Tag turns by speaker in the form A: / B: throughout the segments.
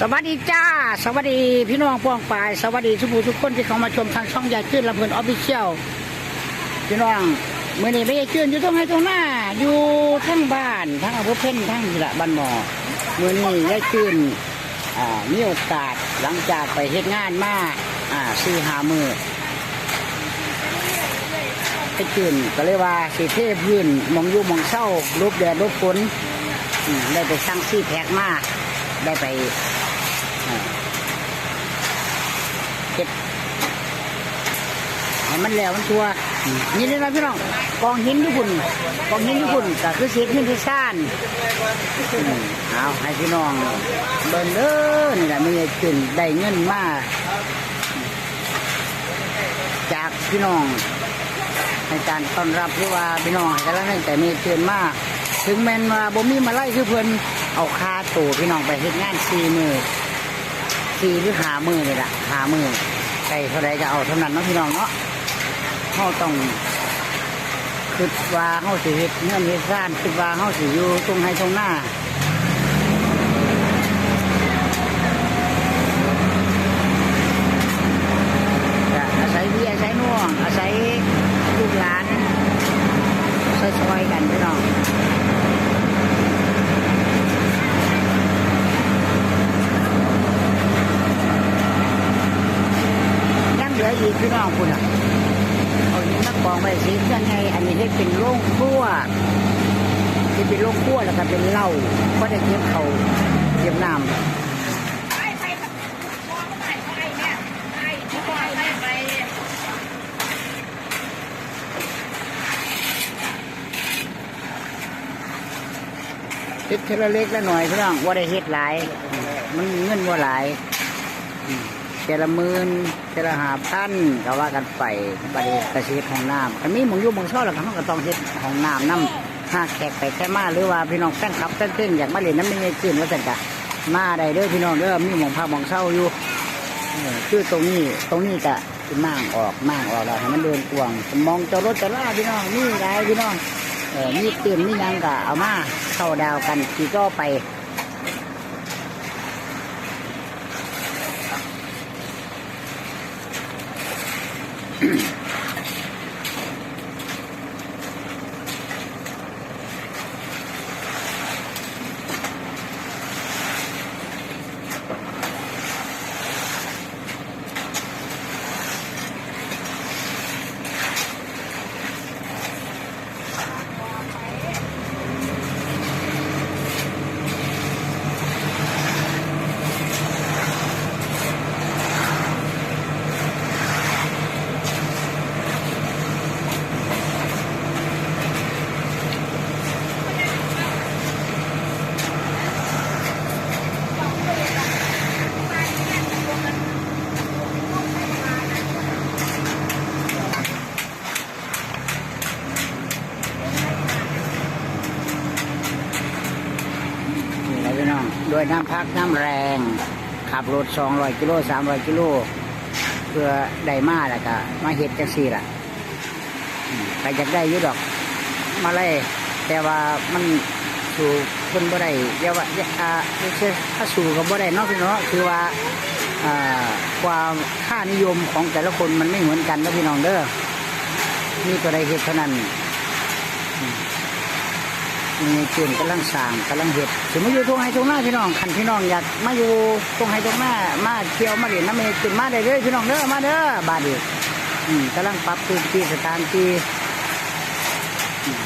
A: สวัสดีจ้า สวัสดีพี่น้องพวงปลายสวัสดีทุกผู้ทุกคนที่เข้ามาชมทางช่องใหญ่ขึ้นลำเพลินออฟฟิเชียลพี่น้องเมื่อนี้ไม่ได้เกินอยู่ตรงไหนตรงหน้า อยู่ทั้งบ้านทั้งอำเภอเพ่นทั้งนี่แหละบ้านหมอเมื่อนี้ได้ขึ้นอ่ามีโอกาสหลังจากไปเฮ็ดงานมาอ่าซื้อหามือไปขึ้นก็เลยว่าสีเทพื้นมองยู่มองเศร้ารูปแดดรูปฝนได้ไปสร้างซี่แพกมาได้ไป เก็บให้มันแล้วมันชัวนี่เลยนะพี่น้องกองหินทุกคนกองหินทุกคนก็คือเศษหินที่ซ่านอืมเอาให้พี่น้องเบิ่งเด้อนี่แหละไม่ได้ขึ้นได้เงินมาจากพี่น้องในการต้อนรับหรือว่าพี่น้องให้กำลังใจแต่มีเกินมากถึงแม้นว่าบ่มีมาไล่คือเพิ่นเอาคาตัวพี่น้องไปเฮ็ดงานสี่มือ สี่หรือหามือนี่แหละหามือใครเท่าไรก็เอาเท่านั้นเนาะพี่น้องเนาะเขาต้องคิดว่าเขาสิเฮ็ดเงื่อนเฮ็ดซ่านคิดว่าเขาสิอยู่ตรงให้ตรงหน้าจะอาศัยพี่อาศัยน่วงอาศัยลูกหลานซอยๆกันพี่น้องเหลืออีกพี่น้องคุณอะเอาหินมากองไว้สีเพื่อนไงอันนี้ ให้เป็นโรงครัวที่เป็นโรงครัวแล้วก็เป็นเหล้าก็ได้เก็บเขาเก็บน้ำเฮ็ดเทละเล็กละหน่อยพี่น้องว่าได้เฮ็ดหลาย มันเงินว่าหลาย เจละหมื่นเจละหาพันก็ว่ากันไปบัดนี้กระชีของน้ำอันนี้มองยุ่มองชอบแล้วก็เขาก็ต้องเฮ็ดของน้ำน้ำห้าแขกไปแค่มาหรือว่าพี่น้องแฟนคลับเต้นๆอยากมาเล่นน้ำไม่เงียขึ้นว่าแต่กะมาได้เด้อพี่น้องเด้อมีหมองพักหมองเช่าอยู่เออคือตรงนี้ตรงนี้กะคือมั่งออกมั่งออกแล้วให้มันเดินกวางมองจารถจะล่าพี่น้องนี่ไรพี่น้องเออมีตื่นมียังกะเอามาเข้าดาวกันที่ก็ไป Thank you. น้องด้วยน้ำพักน้ำแรง ขับรถ 200 กิโล 300 กิโล เพื่อได้มาแล้วก็มาเฮ็ดจังซี่ล่ะอืมใครอยากได้ยุดอก มาเลยแต่ว่ามันสู่คนบ่ได้เดี๋ยวว่าอ่าถ้าสู่กับบ่ได้นอกพี่น้องคือว่าอ่าความค่านิยมของแต่ละคนมันไม่เหมือนกันนะพี่น้องเด้อมีตัวใดเฮ็ดเท่านั้น มีเกณฑ์กำลังสร้างกำลังเห็ดสมมติอยู่ตรงไฮตรงหน้าพี่น้องคันพี่น้องอยากมาอยู่ตรงไฮตรงหน้ามาเที่ยวมาเรียนน้ำเมย์ขึ้นมาได้เลยพี่น้องเด้อมาเด้อบาดีอืมกำลังปรับพื้นที่สถานที่อืม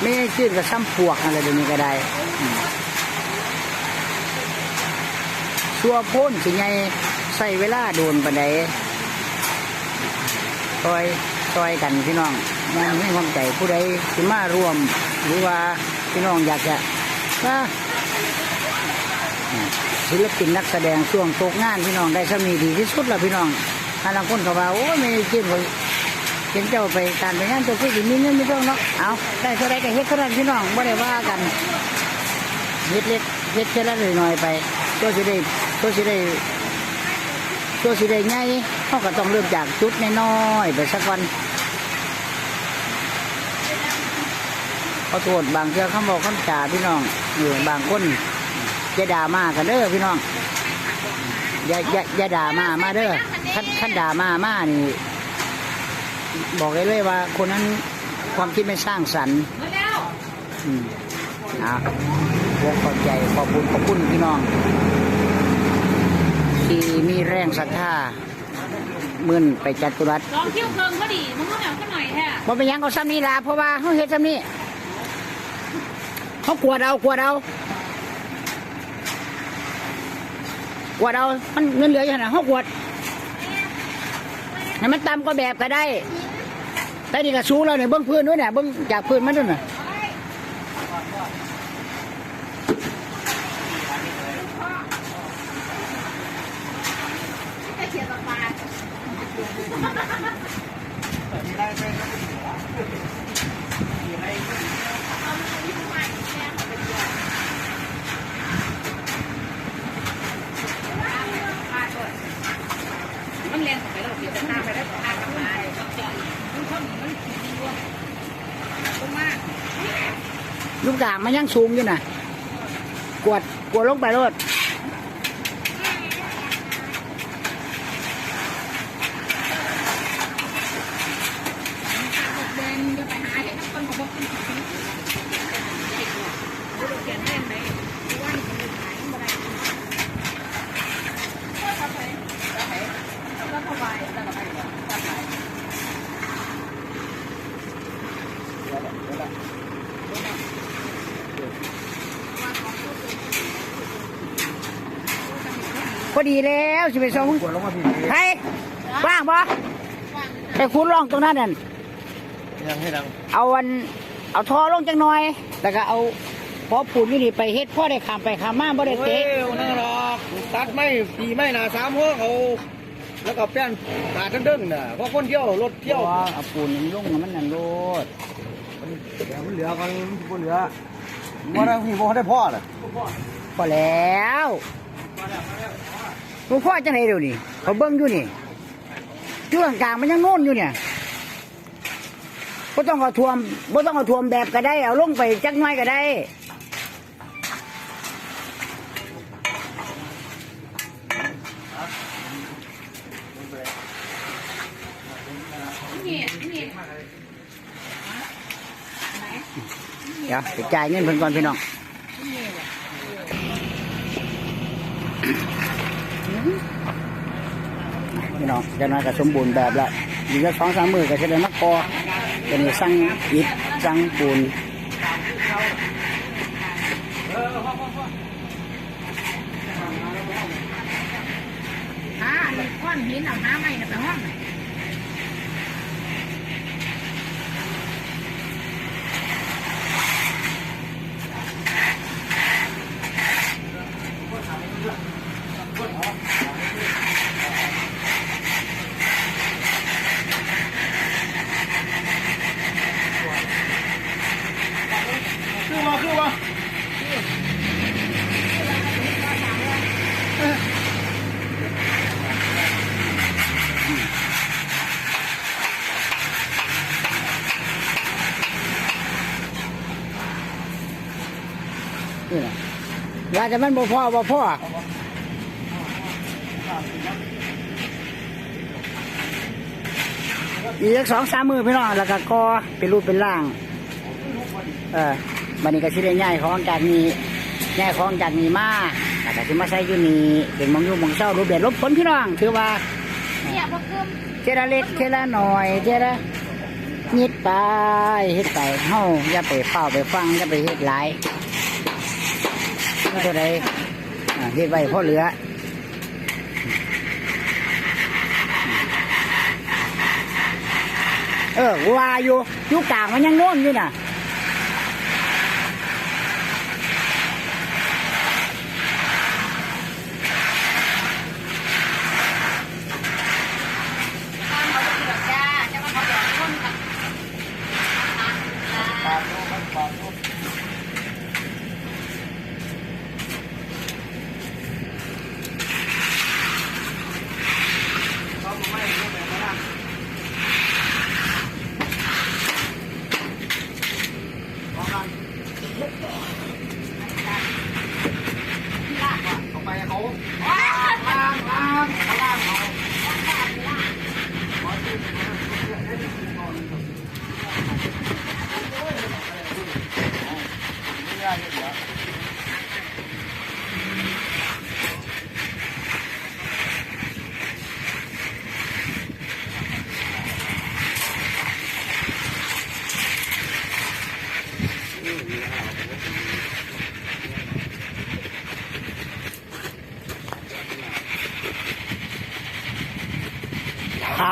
A: ไม่ขึ้นกับซ้ำพวกอะไรเดี๋ยวนี้ก็ได้อืมชัวพ้นสิไงใส่เวลาโดนปันใดซอยซอยกันพี่น้อง มองให้ความใจผู้ใดสิมาร่วม หรือว่าพี่น้องอยากจะนะศิลปินนักแสดงช่วงตกงานพี่น้องได้สมีดีที่สุดแล้วพี่น้องถ้าบางคนเขาว่าโอ้ไม่กินเลยเห็นเจ้าไปการไปงานเจ้าคือสิมีเงินไม่ต้องเนาะเอาได้เท่าไรก็เฮ็ดเท่านั้นพี่น้องไม่ได้ว่ากันเฮ็ดเล็กเฮ็ดแค่ละหน่อยไปตัวสิได้ตัวสิได้ตัวสิได้ใหญ่เขาก็ต้องเริ่มจากจุดน้อยๆไปสักวัน ขอโทษบางเทื่อคำบอกคำจ่าพี่น้องอยู่บางคนอย่าด่ามากันเด้อพี่น้องอย่าอย่าอย่าด่ามามาเด้อขั้นขั้นด่ามามานี่บอกเลยเลยว่า คนนั้นความคิดไม่สร้างสรรค์
B: มาแล้ว
A: อืมอะวงขอบใจขอบคุณขอบคุณพี่น้อง ที่มีแรงศรัทธามื่นไปจัดตุรัส
B: ลองคิ้วเคิงก็ดีมึงก็หนาวก็หน่อยแท้
A: บ่เป็นหยังเอาซ้ำนี้ล่ะเพราะว่าเขาเฮ็ดซ้ำนี้ เขากวดเอากวดเอากวดเอา มันเงินเหลืออยู่ขนาดเขากวดให้มันต่ำก็แบบก็ได้ แต่นี่ก็สูงแล้วเนี่ยเบื้องพื้นด้วยเนี่ยเบื้องจากพื้นมันด้วยน่ะ
B: แต่เฉียปลา มันเรียนของไปแล้วเดี๋ยวจะพาไปแล้วพากลับมามันเข้าหนีมันขี่ดีด้วยตรงมาก
A: ลูกด่าง มันยังสูงอยู่น่ะ กวดกวดลงไปรถ
B: เดินจะไปหาเห็นคนของพวกคุณเขียนเล่นไปว่านี่เป็นขายอะไรก็ไปแล้วก็ไปแล้วก็ไปแล้วก็ไป
A: พ อดีแล้วสิไปส่ง
C: กดลงมาผิด
A: ใครว่างปะไปคุณลองตรงนั้นนั่น
C: ยังให้ดัง
A: เอาวันเอาท่อลงจังหน่อย แล้วก็เอาพอปูนอยู่นี่ไปเฮ็ดพ่อได้ขามไปขามมาบ่ได้
C: โอ้ย
A: เตะ
C: นั่นหรอกตัดไม่ตีไม่หนาสามห้องเอาแล้วก็แป้นตาเด้งๆน่ะเพราะคนเที่ยวรถเที่ยว
A: บ่เอาปูนนี่ลงมันนั่นโลด
C: เดี๋ยวมันเหลือกันบนเหลือว่าได้พี่บ่ได้พ่อเลย
A: พอแล้ว ลูกพ่อจังไหนเดี๋ยวนี้เขาเบิ่งอยู่นี่อยู่กลางมันยังโน่นอยู่เนี่ยบ่ต้องเอาทวมบ่ต้องเอาทวมแบบก็ได้ เอาลงไปจักน่อยก็ได้เดี๋ยวจ่ายเงินเพิ่นก่อนพี่น้อง พี่น้องจะน้อยก็สมบูรณ์แบบแล้วอีกสักสองสามมือก็จะได้มักพอจะนี่สั่งอิฐสั่งปูน
B: อ่าก้อนหินเอาหาไม่ไปห้อง
A: นี่แหละว่าจะมันบ่พ่อบ่พ่ออีกสักสองสามมือพี่น้องแล้วก็กอเป็นรูปเป็นร่าง เออบันนี้ก็สิได้ย้ายของจากนี้ย้ายของจากนี้มาแล้วก็สิมาใช้อยู่นี่เป็นหมองอยู่หมองเศร้ารูปแบบลบผลพี่น้องถือว่า
B: เนี่ยพวกกึม
A: เจละเล็กเจละหน่อยเจละนิดไปเฮ็ดไปเฮาอย่าไปเฝ้าไปฟังอย่าไปเฮ็ดหลาย นี่ตัวใดเฮ็ดไว้พอเหลือเออว่าอยู่อยู่กลางมันยังโน่นอยู่น่ะ
B: เขาจะเดือดจ้าจะมาเขาเดือดคนกัน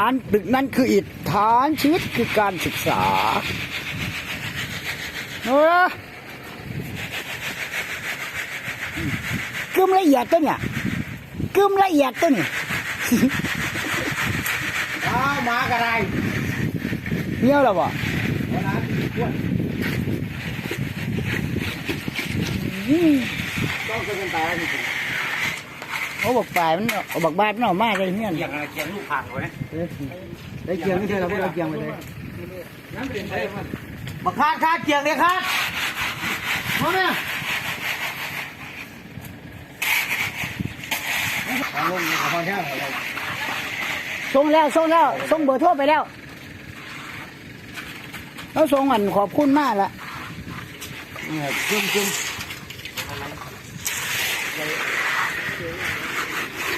B: า
A: นตึกนั้นคืออิฐานชีวิตคือการศึกษาเออกึมละเอียดตัวเนี่ยกึมละเอียดตัวเนี่ย
C: อ้าวมากระไร
A: เงี้ยวแล้วบ่
C: เวลาอ้วนต้องเป็นคนตายจริง
A: เขาบอกปลายมันเอาบักบาดมันออกมาเลยเนี่ย
C: ๆอย่างอะไรเกียงลูกผักไว้
A: ได้เกียงไม่ใช่เราไม่ได้เกียงไปเลย
C: น้ำเป็นไงมันมาคาดคาดเกียงเลยคาดมาเนี่ยเอาลงเอาพอแค่ไหน
A: ส่งแล้วส่งแล้วส่งเบอร์โทรไปแล้วแล้วส่งอันขอบคุณมากละ
C: เนี่ยจุ่มจุ่ม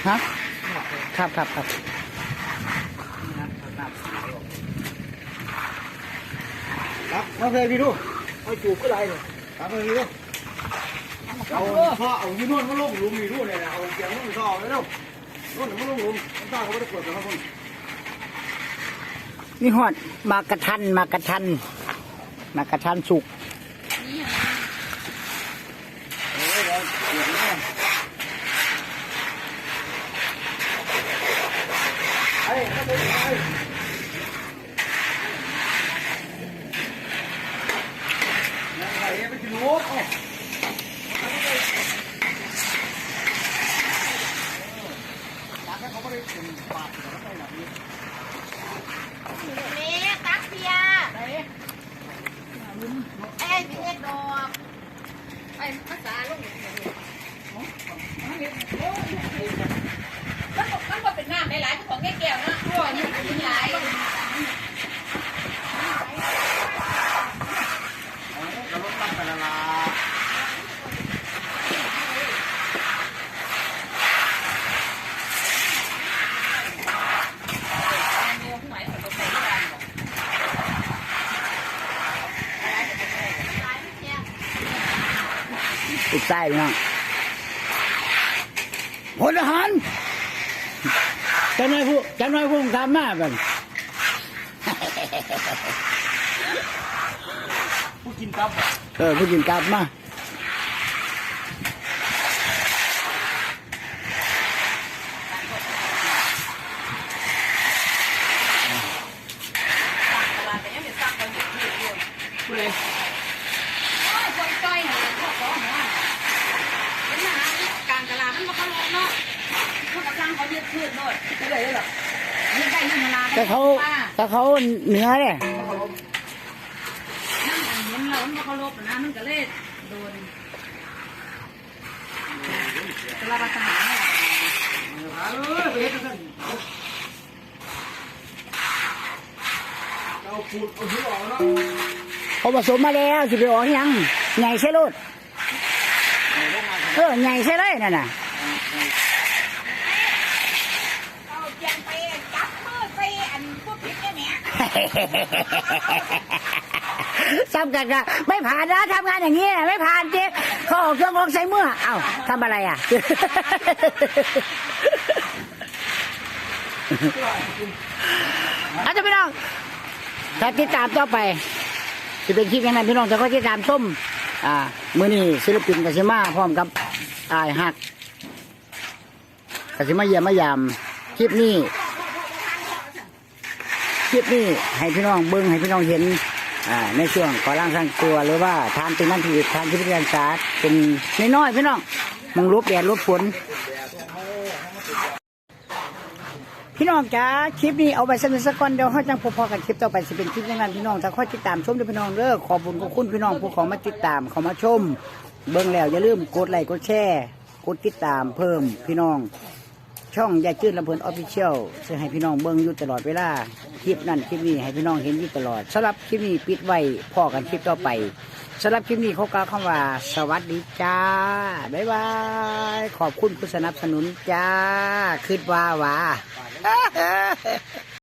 A: ฮะครับครับครับ
C: ครับมาเลยพี่ดูเอาจูบก็ได้เลยครับมาพี่ดูเอาพ่อเอายี่นวลมาลงหลุมมีดูเลยนะเอาเกียงมาลงต่อเลยเร็วนู่นมาลงหลุมต่อเขาไม่ได้กดกันนะคน
A: นี่ฮอดมากระทันมากระทันมากระทันสุก
C: เออเดี๋ยวเกียงเนี่ยไอ้ข้าไปไอ้ยังไงไปกินรถเอ้า
B: นี่ตักเบียร์เอ้ยพี่เอ็ดดอกไปภาษาลูก มันมันก็เป็นน้ำหลายๆของแก้แก้วนะตัวนี้หลาย
C: เราลดตั้งแต่ละลา
A: ติดใต้พี่น้องพลทหารจำนายผู้จำนายผู้ทำมาแบบ
C: ผู้กินตับ
A: เออผู้ยินกลับมา
C: ผู้ใด
B: คนจ้อยเนี่ยพวกของหัวเป็นมหาการตลาดมันมาเขาลงเนาะพวกกำลังเขายึดคืนด้วย
C: ผู้ใดได้หรอ
B: ยึดได้ยึดมา
A: แต่เขาแต่เขาเหนือเนี่ย
B: นั่งกันเห็นเรามันมาเขาลบนะมันก็เลยโดนตลาดทหารเนี่ย
C: หาเลยไปเฮ็ดกันเราพูดเอาหัวออกเนาะ
A: เขาผสมมาแล้วสิไปออกยังใหญ่ใช่รถเออใหญ่ใช่เลยนั่นน่ะ
B: เอาเจียงไปจับมือไปอันพวกผิดได้ไหม
A: ซ้ำกันก็ไม่ผ่านนะทำงานอย่างนี้ไม่ผ่านเจ๊เขาออกเครื่องออกใส่เมื่อเอ้าทำอะไรอะอาจจะพี่น้องถ้าติดตามต่อไปจะเป็นคลิปยังไงพี่น้องจะก็ติดตามส้มอ่ามือนี้ศิลปินกสิมาพร้อมกับอายหักกสิมาเยี่ยมมายามคลิปนี้ คลิปนี้ให้พี่น้องเบิ้งให้พี่น้องเห็นในช่วงก่อร่างสร้างตัวหรือว่าทานเป็นนั่นที่ทานที่พิจารณาเป็นน้อยๆพี่น้องมองลบแดดลบฝนพี่น้องจ้าคลิปนี้เอาไปสนิดสักก่อนเดี๋ยวเขาจังพอๆกันคลิปต่อไปจะเป็นคลิปยังไงพี่น้องถ้าข้อติดตามชมด้วยพี่น้องเด้อขอบุญขอบคุณพี่น้องผู้ขอมาติดตามขามาชม เบิ้งแล้วอย่าลืมกดไลค์กดแชร์กดติดตามเพิ่มพี่น้อง ช่องยายจื้นลำเพลินออฟฟิเชียลจะให้พี่น้องเบิ่งอยู่ตลอดเวลาคลิปนั้นคลิปนี้ให้พี่น้องเห็นอยู่ตลอดสำหรับคลิปนี้ปิดไว้พอกันคลิปต่อไปสำหรับคลิปนี้เขากล่าวคำว่า สวัสดีจ้า บ๊ายบาย ขอบคุณผู้สนับสนุนจ้า คืดว่าว่า